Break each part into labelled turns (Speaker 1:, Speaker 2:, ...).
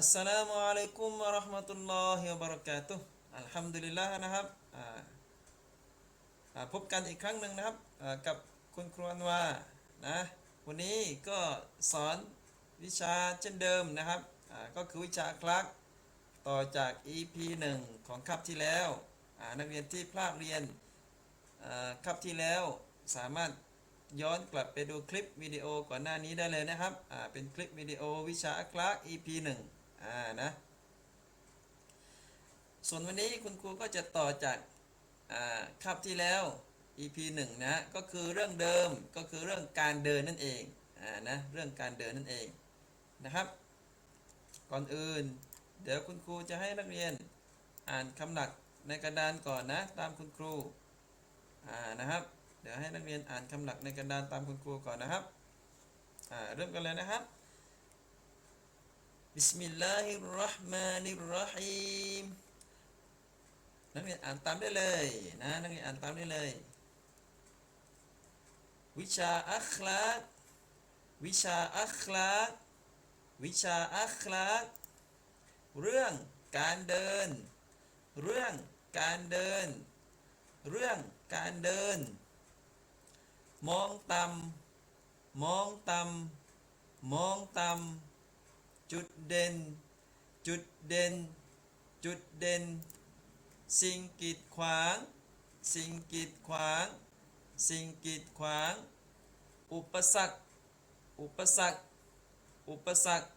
Speaker 1: อัสสลามุอะลัยกุมวะราะห์มะตุลลอฮิวะบะเราะกาตุฮ์อัลฮัมดุลิลลาห์นะครับพบกันอีกครั้งหนึ่งนะครับกับคุณครูอันวานะวันนี้ก็สอนวิชาเช่นเดิมนะครับก็คือวิชาคลักต่อจาก EP 1 ของคาบที่แล้วนักเรียนที่พลาดเรียนคาบที่แล้วสามารถย้อนกลับไปดูคลิปวิดีโอก่อนหน้านี้ได้เลยนะครับ เป็นคลิปวิดีโอวิชาอัคลัก EP 1 อ่านะ ส่วนวันนี้คุณครูก็จะต่อจากอ่าคาบที่แล้ว EP 1 นะ ก็คือเรื่องเดิมก็คือเรื่องการเดินนั่นเองอ่านะเรื่องการเดินนั่นเองนะครับ ก่อนอื่น เดี๋ยวคุณครูจะให้นักเรียนอ่านคำหลักในกระดานก่อนนะ ตามคุณครูอ่านะครับ เดี๋ยวให้นักเรียนอ่านคำหลักในกระดานตามคุณครูก่อนนะครับอ่าเริ่มกันเลยนะครับ บิสมิลลาฮิรเราะห์มานิรเราะฮีมนักเรียนอ่านตามได้เลยนะนักเรียนอ่านตามได้เลย วิชาอัคลากวิชาอัคลากวิชาอัคลากเรื่องการเดิน เรื่องการเดิน เรื่องการเดิน มองต่ำมองต่ำมองต่ำ จุดเด่น จุดเด่น จุดเด่น สิ่งกีดขวาง สิ่งกีดขวาง สิ่งกีดขวาง อุปสรรค อุปสรรค อุปสรรค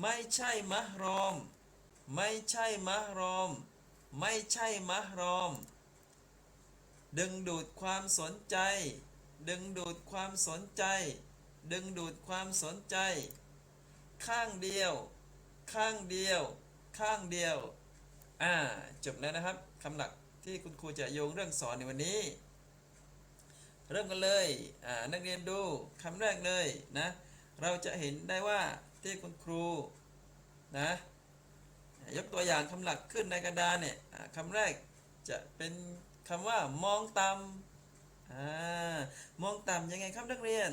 Speaker 1: ไม่ใช่มะรอม ไม่ใช่มะรอม ไม่ใช่มะรอม ดึงดูดความสนใจ ดึงดูดความสนใจ ดึงดูดความสนใจ ข้างเดียว ข้างเดียว ข้างเดียว อ่า จบแล้วนะครับคำหลักที่คุณครูจะโยงเรื่องสอนในวันนี้ เริ่มกันเลย อ่า นักเรียนดูคำแรกเลยนะ เราจะเห็นได้ว่าที่คุณครูนะยกตัวอย่างคำหลักขึ้นในกระดานเนี่ยคำแรกจะเป็นคำว่ามองต่ำอ่ามองต่ำยังไงครับนักเรียน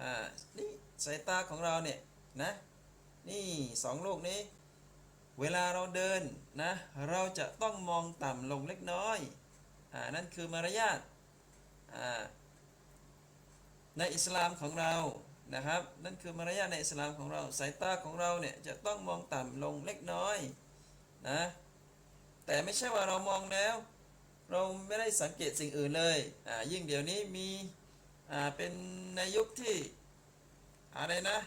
Speaker 1: อ่านี่สายตาของเราเนี่ยนะนี่สองลูกนี้ เวลาเราเดินนะเราจะต้องมองต่ำลงเล็กน้อยอ่านั่นคือมารยาทอ่าในอิสลามของเรานะครับนั่นคือมารยาทในอิสลามของเราสายตาของเราเนี่ยจะต้องมองต่ำลงเล็กน้อยนะแต่ไม่ใช่ว่าเรามองแล้ว เราไม่ได้สังเกตสิ่งอื่นเลยอ่ายิ่งเดี๋ยวนี้มี อ่าเป็นในยุคที่อะไรนะ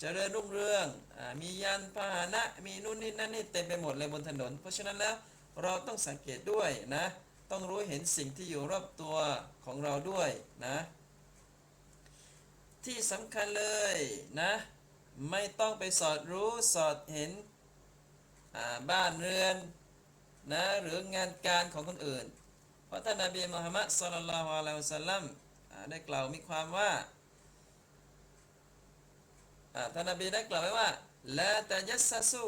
Speaker 1: เจริญรุ่งเรืองอามียานพาหนะมีนู่นนี่นั่นนี่เต็มไปหมดเลยบนถนน เพราะฉะนั้นแล้วเราต้องสังเกตด้วยนะ ต้องรู้เห็นสิ่งที่อยู่รอบตัวของเราด้วยนะ ที่สำคัญเลยนะ ไม่ต้องไปสอดรู้สอดเห็นอ่าบ้านเรือนนะหรืองานการของคนอื่น เพราะท่านนบีมุฮัมมัดสุลลัลลอฮุอะลัยฮิวะสัลลัม ได้กล่าวมีความว่าอ่าท่านนบีได้กล่าวไว้ว่าละตะยัสสู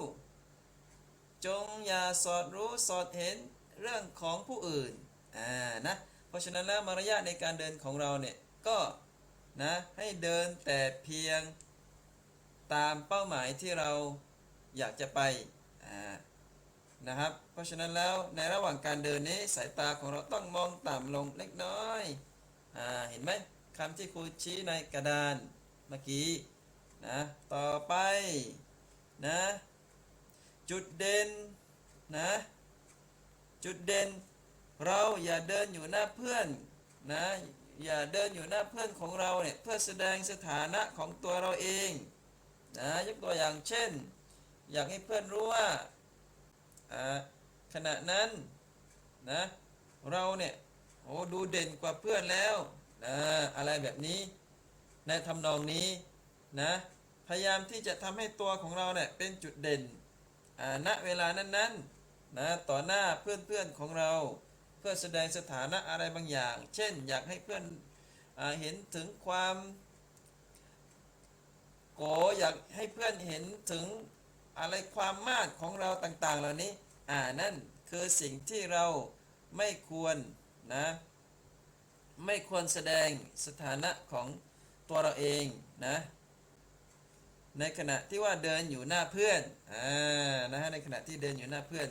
Speaker 1: จงอย่าสอดรู้สอดเห็นเรื่องของผู้อื่นอ่านะเพราะฉะนั้นแล้วมารยาทในการเดินของเราเนี่ยก็นะให้เดินแต่เพียงตามเป้าหมายที่เราอยากจะไปอ่านะครับเพราะฉะนั้นแล้วในระหว่างการเดินนี้สายตาของเราต้องมองต่ำลงเล็กน้อย อ่าเห็นไหมคำที่ครูชี้ในกระดานเมื่อกี้นะต่อไปนะจุดเด่นนะจุดเด่น เราอย่าเดินอยู่หน้าเพื่อนนะอย่าเดินอยู่หน้าเพื่อนของเราเนี่ยเพื่อแสดงสถานะของตัวเราเองนะยกตัวอย่างเช่น อยากให้เพื่อนรู้ว่าขณะนั้นนะเราเนี่ย อ้ดูเด่นกว่าเพื่อนแล้วนะอะไรแบบนี้ ในทำนองนี้นะพยายามที่จะทำให้ตัวของเราเนี่ยเป็นจุดเด่นณเวลานั้นๆนะต่อหน้าเพื่อนๆของเรา เพื่อแสดงสถานะอะไรบางอย่าง เช่น อยากให้เพื่อนอเห็นถึงความโกอยากให้เพื่อนเห็นถึงอะไรความมากของเราต่างๆ เหล่านี้อ่านั่นคือสิ่งที่เราไม่ควร นะไม่ควรแสดงสถานะของตัวเราเองนะในขณะที่ว่าเดินอยู่หน้าเพื่อนอ่านะฮะในขณะที่เดินอยู่หน้าเพื่อน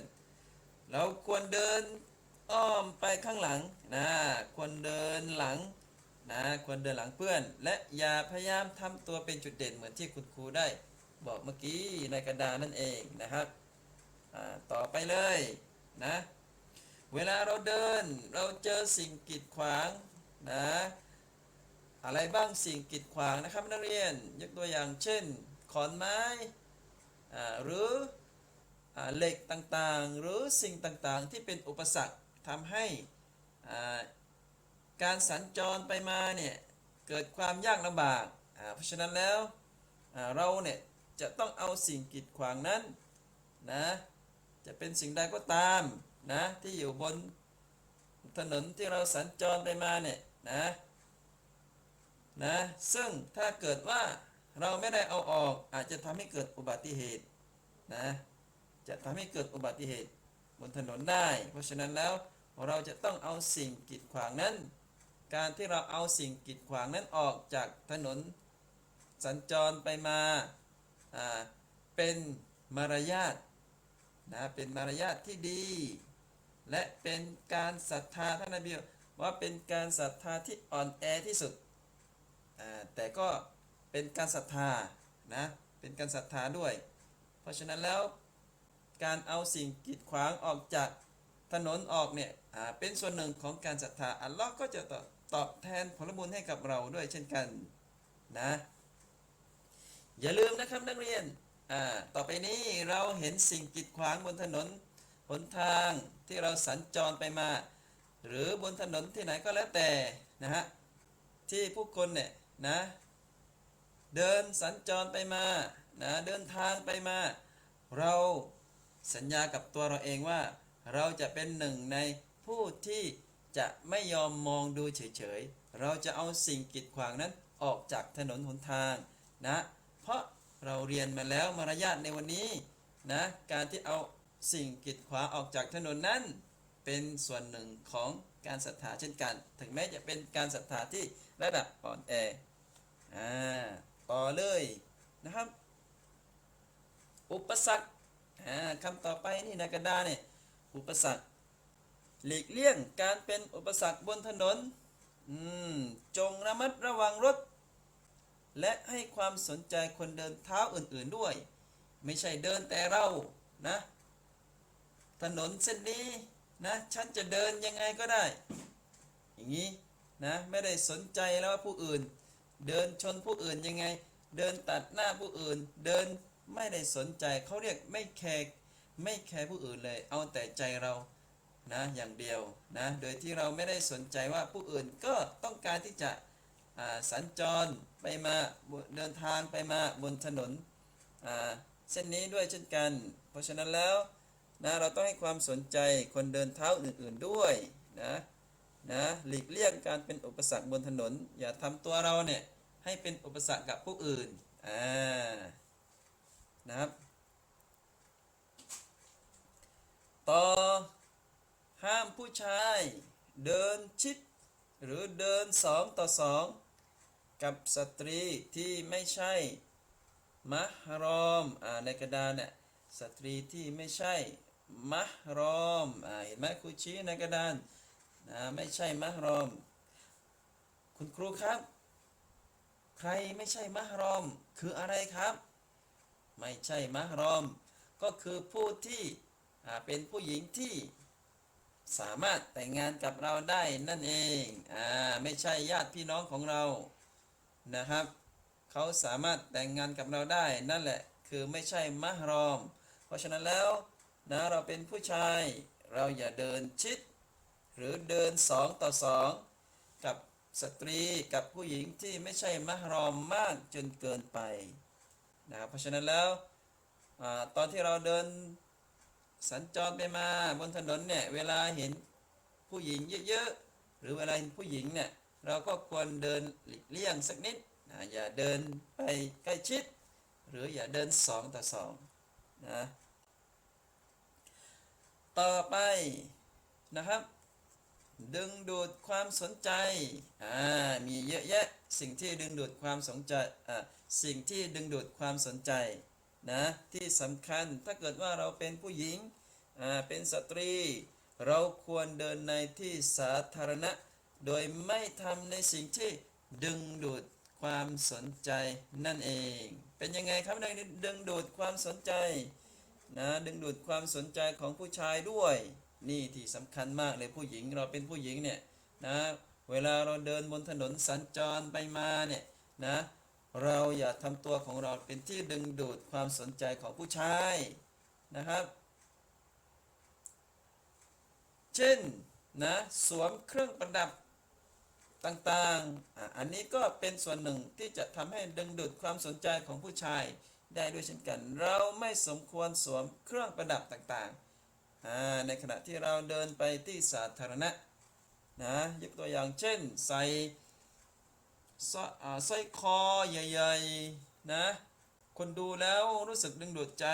Speaker 1: เราควรเดินอ้อมไปข้างหลังนะควรเดินหลังนะควรเดินหลังเพื่อน และอย่าพยายามทำตัวเป็นจุดเด่นเหมือนที่คุณครูได้ บอกเมื่อกี้ในกระดานนั่นเองนะครับอ่าต่อไปเลยนะ เวลาเราเดินเราเจอสิ่งกีดขวางนะอะไรบ้างสิ่งกีดขวางนะครับนักเรียนยกตัวอย่างเช่น ขอนไม้หรืออเหล็กต่างๆ หรือสิ่งต่างๆ ที่เป็นอุปสรรคทำให้การสัญจรไปมาเนี่ยเกิดความยากลำบากเพราะฉะนั้นแล้วเราเนี่ยจะต้องเอาสิ่งกีดขวางนั้นนะจะเป็นสิ่งใดก็ตาม นะที่อยู่บนถนนที่เราสัญจรไปมาเนี่ยนะนะซึ่งถ้าเกิดว่าเราไม่ได้เอาออกอาจจะทำให้เกิดอุบัติเหตุนะจะทำให้เกิดอุบัติเหตุบนถนนได้ เพราะฉะนั้นแล้วเราจะต้องเอาสิ่งกีดขวางนั้น การที่เราเอาสิ่งกีดขวางนั้นออกจากถนนสัญจรไปมาอ่าเป็นมารยาทนะเป็นมารยาทที่ดี และเป็นการศรัทธาท่านนบีว่าเป็นการศรัทธาที่อ่อนแอที่สุด แต่ก็เป็นการศรัทธานะ เป็นการศรัทธาด้วย เพราะฉะนั้นแล้วการเอาสิ่งกีดขวางออกจากถนนออกเนี่ยเป็นส่วนหนึ่งของการศรัทธา อัลลอฮ์ก็จะตอบตอบแทนผลบุญให้กับเราด้วยเช่นกันนะ อย่าลืมนะครับนักเรียนต่อไปนี้เราเห็นสิ่งกีดขวางบนถนนหนทาง ที่เราสัญจรไปมา หรือบนถนนที่ไหนก็แล้วแต่นะฮะที่ผู้คนเนี่ยนะเดินสัญจรไปมานะเดินทางไปมา เราสัญญากับตัวเราเองว่า เราจะเป็นหนึ่งในผู้ที่จะไม่ยอมมองดูเฉยๆ เราจะเอาสิ่งกีดขวางนั้นออกจากถนนหนทางนะ เพราะเราเรียนมาแล้วมารยาทในวันนี้นะ การที่เอา สิ่งกีดขวางออกจากถนนนั้น เป็นส่วนหนึ่งของการศรัทธาเช่นกัน ถึงแม้จะเป็นการศรัทธาที่ระดับอ่อนแออ่าต่อเลยนะครับ อุปสรรคอ่าคำต่อไปนี่ในกระดาษเนี่ยอุปสรรคหลีกเลี่ยงการเป็นอุปสรรคบนถนนอืมจงระมัดระวังรถ และให้ความสนใจคนเดินเท้าอื่นๆด้วย ไม่ใช่เดินแต่เรานะ ถนนเส้นนี้นะฉันจะเดินยังไงก็ได้ อย่างนี้นะไม่ได้สนใจแล้วว่าผู้อื่น เดินชนผู้อื่นยังไง เดินตัดหน้าผู้อื่น เดินไม่ได้สนใจเขาเรียกไม่แคร์ไม่แคร์ผู้อื่นเลย เอาแต่ใจเรานะอย่างเดียวนะโดยที่เราไม่ได้สนใจว่าผู้อื่นก็ต้องการที่จะสัญจรไปมาเดินทางไปมาบนถนนเส้นนี้ด้วยเช่นกัน เพราะฉะนั้นแล้ว นะเราต้องให้ความสนใจคนเดินเท้าอื่นๆด้วยนะนะหลีกเลี่ยงการเป็นอุปสรรคบนถนน อย่าทำตัวเราเนี่ยให้เป็นอุปสรรคกับผู้อื่นอ่านะครับต่อห้ามผู้ชาย เดินชิด หรือเดินสองต่อสองกับสตรีที่ไม่ใช่มะฮรอมอ่าในกระดานเนี่ยสตรีที่ไม่ใช่ มะรอมอ่าเห็นไหมครูชี้ในกระดานนะไม่ใช่มะรอม คุณครูครับ ใครไม่ใช่มะรอม คืออะไรครับ ไม่ใช่มะรอม ก็คือผู้ที่เป็นผู้หญิงที่สามารถแต่งงานกับเราได้นั่นเองอ่าไม่ใช่ญาติพี่น้องของเรานะครับ เขาสามารถแต่งงานกับเราได้นั่นแหละ คือไม่ใช่มะรอม เพราะฉะนั้นแล้ว นะเราเป็นผู้ชายเราอย่าเดินชิด หรือเดินสองต่อสองกับสตรีกับผู้หญิงที่ไม่ใช่มะฮรอมมากจนเกินไปนะครับเพราะฉะนั้นแล้วอตอนที่เราเดินสัญจรไปมาบนถนนเนี่ยเวลาเห็นผู้หญิงเยอะๆหรือเวลาเห็นผู้หญิงเนี่ยเราก็ควรเดินหลีกเลี่ยงสักนิดนะอย่าเดินไปใกล้ชิด หรืออย่าเดินสองต่อสองนะ ต่อไปนะครับ ดึงดูดความสนใจอ่ามีเยอะแยะสิ่งที่ดึงดูดความสนใจอ่าสิ่งที่ดึงดูดความสนใจนะที่สำคัญถ้าเกิดว่าเราเป็นผู้หญิงอ่าเป็นสตรี เราควรเดินในที่สาธารณะ โดยไม่ทำในสิ่งที่ดึงดูดความสนใจนั่นเอง เป็นยังไงครับในดึงดูดความสนใจ นะดึงดูดความสนใจของผู้ชายด้วย นี่ที่สำคัญมากเลยผู้หญิงเราเป็นผู้หญิงเนี่ยนะเวลาเราเดินบนถนนสัญจรไปมาเนี่ยนะเราอย่าทำตัวของเราเป็นที่ดึงดูดความสนใจของผู้ชายนะครับ เช่นนะสวมเครื่องประดับต่างๆ อันนี้ก็เป็นส่วนหนึ่งที่จะทำให้ดึงดูดความสนใจของผู้ชาย ได้ด้วยเช่นกัน เราไม่สมควรสวมเครื่องประดับต่างๆ ในขณะที่เราเดินไปที่สาธารณะนะยกตัวอย่างเช่นใส่สร้อยคอใหญ่ๆนะคนดูแล้วรู้สึกดึงดูดใจ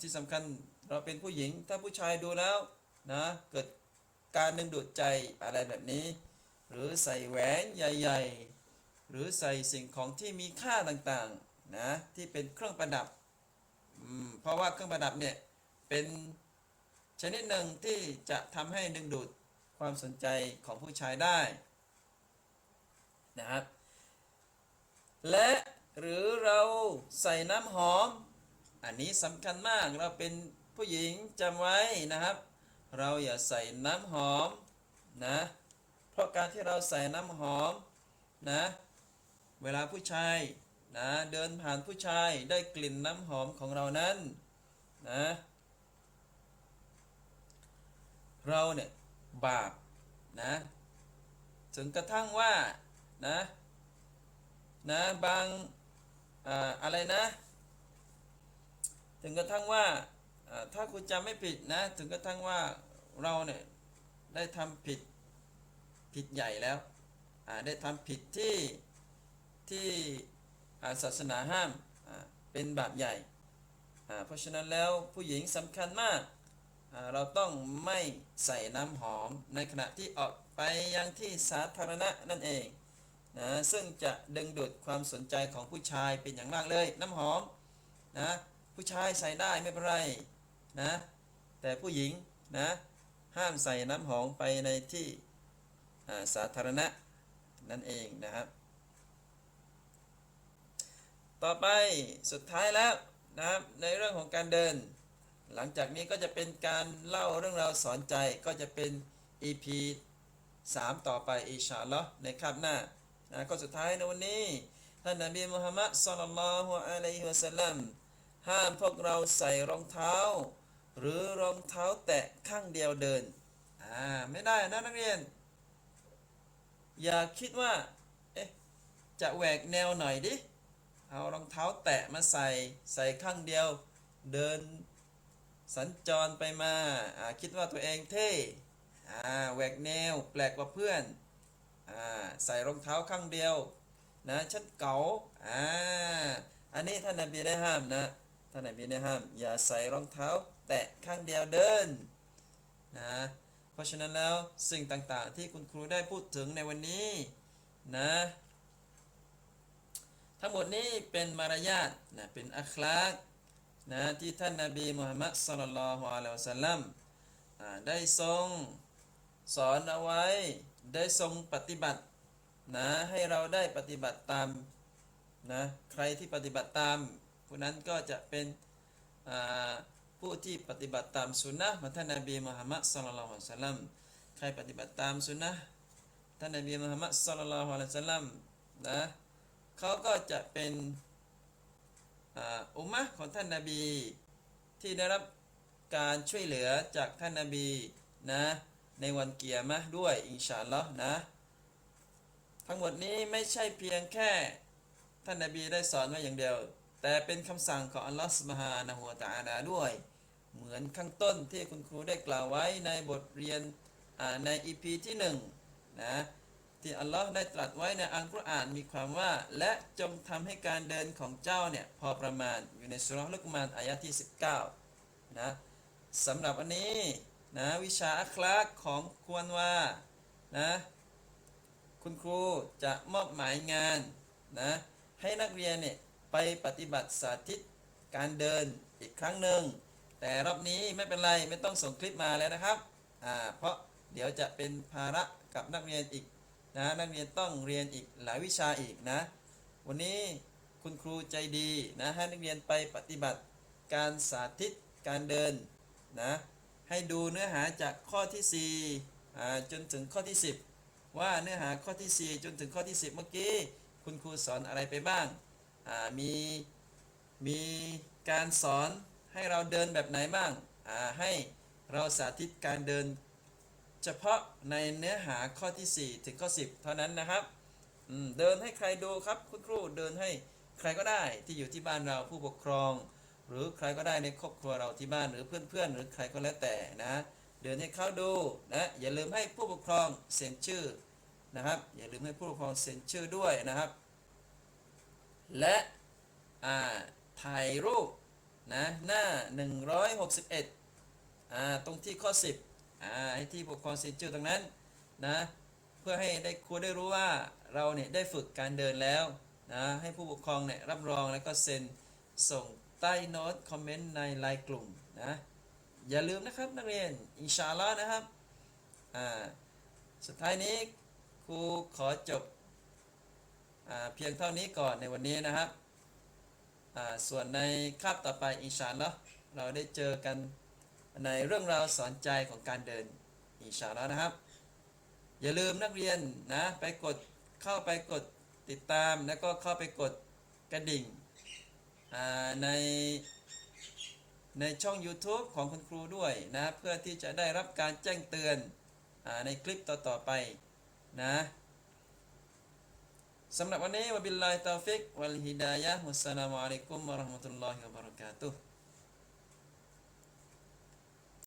Speaker 1: ที่สำคัญเราเป็นผู้หญิงถ้าผู้ชายดูแล้วนะเกิดการดึงดูดใจอะไรแบบนี้ หรือใส่แหวนใหญ่ ๆ หรือใส่สิ่งของที่มีค่าต่างๆ นะที่เป็นเครื่องประดับเพราะว่าเครื่องประดับเนี่ยเป็นชนิดหนึ่งที่จะทำให้ดึงดูดความสนใจของผู้ชายได้นะครับ และหรือเราใส่น้ำหอม อันนี้สำคัญมากเราเป็นผู้หญิงจำไว้นะครับ เราอย่าใส่น้ำหอมนะเพราะการที่เราใส่น้ำหอมนะเวลาผู้ชาย นะเดินผ่านผู้ชายได้กลิ่นน้ำหอมของเรานั้นนะเราเนี่ยบาปนะถึงกระทั่งว่านะนะบางอ่าอะไรนะ ถึงกระทั่งว่าถ้าคุณจำไม่ผิดนะ ถึงกระทั่งว่าเราเนี่ยได้ทำผิดผิดใหญ่แล้วอ่าได้ทำผิดที่ที่ ศาสนาห้ามเป็นบาปใหญ่ เพราะฉะนั้นแล้วผู้หญิงสำคัญมาก เราต้องไม่ใส่น้ำหอมในขณะที่ออกไปยังที่สาธารณะนั่นเองนะซึ่งจะดึงดูดความสนใจของผู้ชายเป็นอย่างมากเลย น้ำหอมนะผู้ชายใส่ได้ไม่เป็นไรนะแต่ผู้หญิงนะห้ามใส่น้ำหอมไปในที่สาธารณะนั่นเองนะครับ ต่อไปสุดท้ายแล้วนะครับในเรื่องของการเดิน หลังจากนี้ก็จะเป็นการเล่าเรื่องราวสอนใจก็จะเป็น EP 3 ต่อไปอิชาลอในคาบหน้านะก็สุดท้ายในวันนี้ ท่านนบีมุฮัมมัดศ็อลลัลลอฮุอะลัยฮิวะสัลลัมห้ามพวกเราใส่รองเท้า หรือรองเท้าแตะข้างเดียวเดินอ่าไม่ได้นะนักเรียน อย่าคิดว่า เอ๊ะ จะแหวกแนวหน่อยดิ เอารองเท้าแตะมาใส่ใส่ข้างเดียว เดินสัญจรไปมาคิดว่าตัวเองเท่แหวกแนวแปลกกว่าเพื่อนอใส่รองเท้าข้างเดียวนะฉันเก๋าอ่าอันนี้ท่านนบีได้ห้ามนะท่านนบีได้ห้าม อย่าใส่รองเท้าแตะข้างเดียวเดินนะเพราะฉะนั้นแล้วสิ่งต่างๆที่คุณครูได้พูดถึงในวันนี้นะ ทั้งหมดนี้เป็นมารยาทนะเป็นอัคลากนะที่ท่านนาบีมุฮัมมัดสลลัลฮุอะลัยฮิวสัลลัมได้ทรงสอนเอาไว้ได้ทรงปฏิบัตินะให้เราได้ปฏิบัติตามนะใครที่ปฏิบัติตามผู้นั้นก็จะเป็นผู้ที่ปฏิบัติตามสุนนะของท่านนบีมุฮัมมัดสลลัลฮุอะลัยฮิวสัลลัมใครปฏิบัติตามสุนนะท่านนบีมุฮัมมัดสลลัลฮุอะลัยฮิวสัลลัมนะ เขาก็จะเป็นอุมะของท่านนบี ที่ได้รับการช่วยเหลือจากท่านนบีนะในวันเกียร์มะด้วยอินชาอัลลอฮ์นะ ทั้งหมดนี้ไม่ใช่เพียงแค่ท่านนบีได้สอนไว้อย่างเดียว แต่เป็นคำสั่งของอัลลอฮฺสุบฮานะฮูวะตะอาลาด้วย เหมือนข้างต้นที่คุณครูได้กล่าวไว้ในบทเรียนในอีพีที่หนึ่งนะ ที่อัลลอฮ์ได้ตรัสไว้ในอัลกุรอานมีความว่า และจงทำให้การเดินของเจ้าเนี่ยพอประมาณอยู่ในสุราะห์ลุกมานอายะที่ 19นะสำหรับอันนี้นะวิชาอัคลากของควรว่านะคุณครูจะมอบหมายงานนะให้นักเรียนเนี่ยไปปฏิบัติสาธิตการเดินอีกครั้งหนึ่งแต่รอบนี้ไม่เป็นไรไม่ต้องส่งคลิปมาแล้วนะครับอ่าเพราะเดี๋ยวจะเป็นภาระกับนักเรียนอีก นะนักเรียนต้องเรียนอีกหลายวิชาอีกนะ วันนี้คุณครูใจดีนะให้นักเรียนไปปฏิบัติการสาธิตการเดินนะให้ดูเนื้อหาจากข้อที่4อ่าจนถึงข้อที่ 10 ว่าเนื้อหาข้อที่ 4 จนถึงข้อที่ 10 เมื่อกี้ คุณครูสอนอะไรไปบ้างอ่ามีมีการสอนให้เราเดินแบบไหนบ้างอ่าให้เราสาธิตการเดิน เฉพาะในเนื้อหาข้อที่ 4 ถึงข้อ 10 เท่านั้นนะครับเดินให้ใครดูครับคุณครูเดินให้ใครก็ได้ที่อยู่ที่บ้านเราผู้ปกครอง หรือใครก็ได้ในครอบครัวเราที่บ้านหรือเพื่อนๆ หรือใครก็แล้วแต่นะ เดินให้เขาดูนะอย่าลืมให้ผู้ปกครองเซ็นชื่อนะครับ อย่าลืมให้ผู้ปกครองเซ็นชื่อด้วยนะครับ และถ่ายรูปนะหน้า 161อ่าตรงที่ข้อ 10 อ่าให้ที่ปกครองเซ็นชื่อตรงนั้นนะเพื่อให้ได้ครูได้รู้ว่าเราเนี่ยได้ฝึกการเดินแล้วนะให้ผู้ปกครองเนี่ยรับรองแล้วก็เซ็นส่งใต้โน้ตคอมเมนต์ในไลน์กลุ่มนะอย่าลืมนะครับนักเรียนอินชาอัลลอฮ์นะครับอ่าสุดท้ายนี้ครูขอจบอ่าเพียงเท่านี้ก่อนในวันนี้นะครับอ่าส่วนในคาบต่อไปอินชาอัลลอฮ์เราได้เจอกัน ในเรื่องราวสอนใจของการเดินอิชาอัลลอฮ์นะครับ อย่าลืมนักเรียนนะ ไปกดเข้าไปกดติดตามแล้วก็เข้าไปกดกระดิ่งในในช่อง YouTube ของคุณครูด้วยนะ เพื่อที่จะได้รับการแจ้งเตือนอในคลิปต่อ ๆ ไปนะสำหรับวันนี้วบิลลาฮิตาฟิก วัลฮิดายะฮ์วัสสลามุอะลัยกุมวะเราะห์มะตุลลอฮิวะบะเราะกาตุฮ์